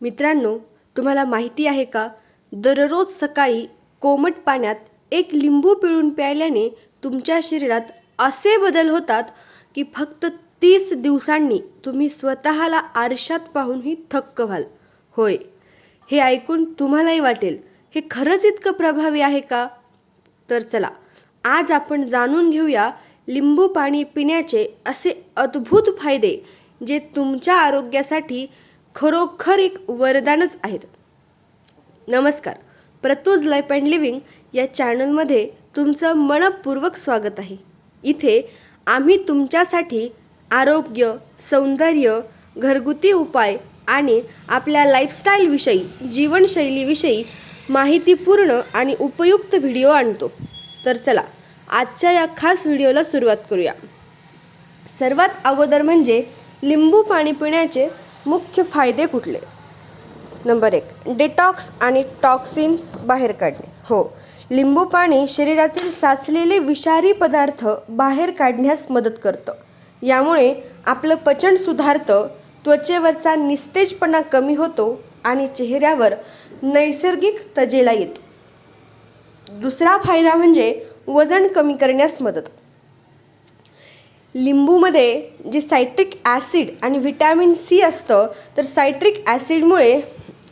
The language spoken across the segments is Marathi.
मित्रांनो तुम्हाला माहिती आहे का? दररोज सकाळी कोमट पाण्यात एक लिंबू पिळून प्यायल्याने तुमच्या शरीरात असे बदल होतात की फक्त तीस दिवसांनी तुम्ही स्वतःला आरशात पाहूनही थक्क व्हाल. होय. हे ऐकून तुम्हालाही वाटेल हे खरंच इतकं प्रभावी आहे का? तर चला आज आपण जाणून घेऊया लिंबू पाणी पिण्याचे असे अद्भुत फायदे जे तुमच्या आरोग्यासाठी खरोखर एक वरदानच आहेत. नमस्कार. प्रतोज लाईफ अँड लिव्हिंग या चॅनलमध्ये तुमचं मनपूर्वक स्वागत आहे. इथे आम्ही तुमच्यासाठी आरोग्य सौंदर्य घरगुती उपाय आणि आपल्या लाईफस्टाईलविषयी जीवनशैलीविषयी माहितीपूर्ण आणि उपयुक्त व्हिडिओ आणतो. तर चला आजच्या या खास व्हिडिओला सुरुवात करूया. सर्वात अगोदर म्हणजे लिंबू पाणी पिण्याचे मुख्य फायदे कुठले? नंबर एक डिटॉक्स आणि टॉक्सिन्स बाहेर काढणे. हो लिंबू पाणी शरीरातील साचलेले विषारी पदार्थ बाहेर काढण्यास मदत करतं. यामुळे आपलं पचन सुधारतं त्वचेवरचा निस्तेजपणा कमी होतो आणि चेहऱ्यावर नैसर्गिक तजेला येतो. दुसरा फायदा म्हणजे वजन कमी करण्यास मदत. लिंबूमध्ये जे सायट्रिक ॲसिड आणि व्हिटॅमिन सी असतं तर सायट्रिक ॲसिडमुळे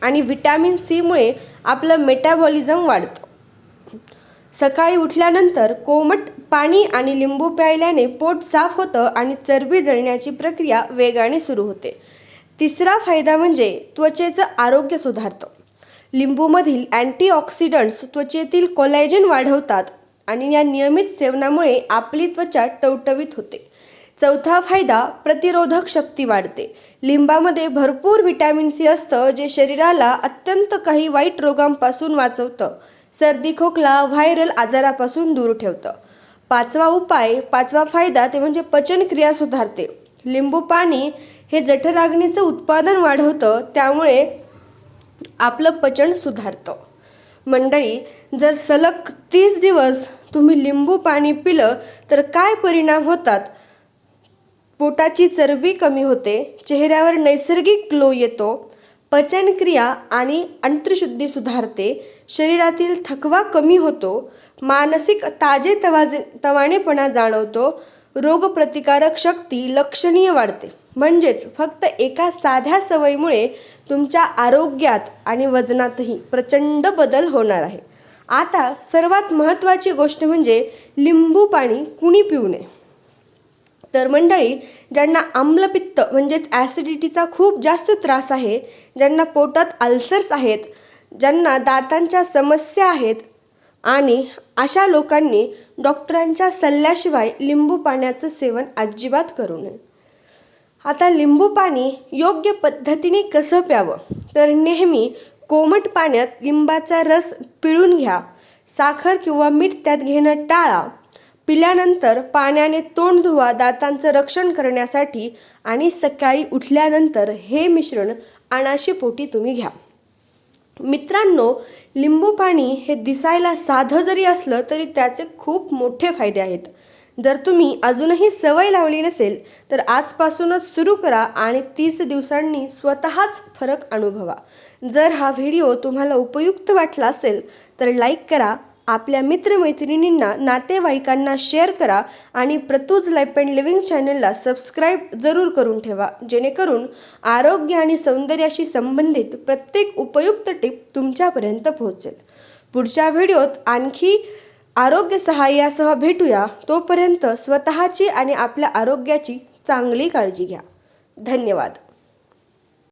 आणि व्हिटॅमिन सीमुळे आपलं मेटाबॉलिझम वाढतं. सकाळी उठल्यानंतर कोमट पाणी आणि लिंबू प्यायल्याने पोट साफ होतं आणि चरबी जळण्याची प्रक्रिया वेगाने सुरू होते. तिसरा फायदा म्हणजे त्वचेचं आरोग्य सुधारतं. लिंबूमधील अँटीऑक्सिडंट्स त्वचेतील कोलॅजन वाढवतात आणि या नियमित सेवनामुळे आपली त्वचा टवटवीत होते. चौथा फायदा प्रतिरोधक शक्ती वाढते. लिंबामध्ये भरपूर व्हिटॅमिन सी असतं जे शरीराला अत्यंत काही वाईट रोगांपासून वाचवतं. सर्दी खोकला व्हायरल आजारापासून दूर ठेवतं. पाचवा उपाय पाचवा फायदा ते म्हणजे पचनक्रिया सुधारते. लिंबू पाणी हे जठराग्नीचं उत्पादन वाढवतं त्यामुळे आपलं पचन सुधारतं. मंडळी जर सलग तीस दिवस तुम्ही लिंबू पाणी पिलं तर काय परिणाम होतात? पोटाची चरबी कमी होते चेहऱ्यावर नैसर्गिक ग्लो येतो पचनक्रिया आणि अंत्रशुद्धी सुधारते शरीरातील थकवा कमी होतो मानसिक ताजे तवाजे तवाणेपणा जाणवतो रोगप्रतिकारक शक्ती लक्षणीय वाढते. म्हणजेच फक्त एका साध्या सवयीमुळे तुमच्या आरोग्यात आणि वजनातही प्रचंड बदल होणार आहे. आता सर्वात महत्त्वाची गोष्ट म्हणजे लिंबू पाणी कुणी पिऊ नये. तर मंडळी ज्यांना आम्लपित्त म्हणजेच ॲसिडिटीचा खूप जास्त त्रास आहे ज्यांना पोटात अल्सर्स आहेत ज्यांना दातांच्या समस्या आहेत आणि अशा लोकांनी डॉक्टरांच्या सल्ल्याशिवाय लिंबू पाण्याचं सेवन अजिबात करू नये. आता लिंबू पाणी योग्य पद्धतीने कसं प्यावं? तर नेहमी कोमट पाण्यात लिंबाचा रस पिळून घ्या. साखर किंवा मीठ त्यात घेणं टाळा. पिल्यानंतर पाण्याने तोंड धुवा दातांचं रक्षण करण्यासाठी आणि सकाळी उठल्यानंतर हे मिश्रण अनाशी पोटी तुम्ही घ्या. मित्रांनो लिंबू पाणी हे दिसायला साधं जरी असलं तरी त्याचे खूप मोठे फायदे आहेत. जर तुम्ही अजूनही सवय लावली नसेल तर आजपासूनच सुरू करा आणि तीस दिवसांनी स्वतःच फरक अनुभवा. जर हा व्हिडिओ तुम्हाला उपयुक्त वाटला असेल तर लाईक करा आपल्या मित्रमैत्रिणींना नातेवाईकांना शेअर करा आणि प्रतूज लाईफ अँड लिव्हिंग चॅनलला सबस्क्राईब जरूर करून ठेवा. जेणेकरून आरोग्य आणि सौंदर्याशी संबंधित प्रत्येक उपयुक्त टिप तुमच्यापर्यंत पोहोचेल. पुढच्या व्हिडिओत आणखी आरोग्य सहाय्यासह भेटूया तोपर्यंत स्वतःची आणि आपल्या आरोग्याची चांगली काळजी घ्या. धन्यवाद.